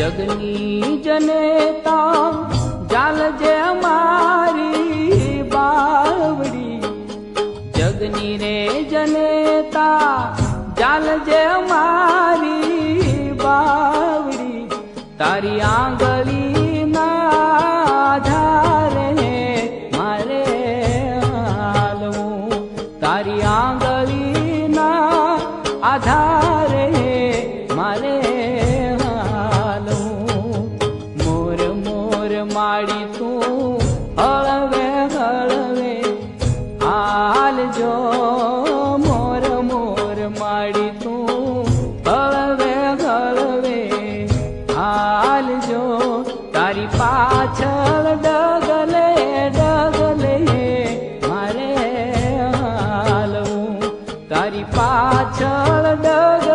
જગની જનેતા જાલજે અમારી બાવડી. જગની રે જનેતા જાલજે અમારી બાવડી. તારી આંગળી ના આધારે મારે હાલવું. તારી આંગળી ના આધારે મારે માડી તું, હળવે હળવે હાલ જો મોર મોર માડી તું, હળવે હળવે હાલ જો તારી પાછળ ડગલે ડગલે, મારે હાલવું. તારી પાછળ ડગલે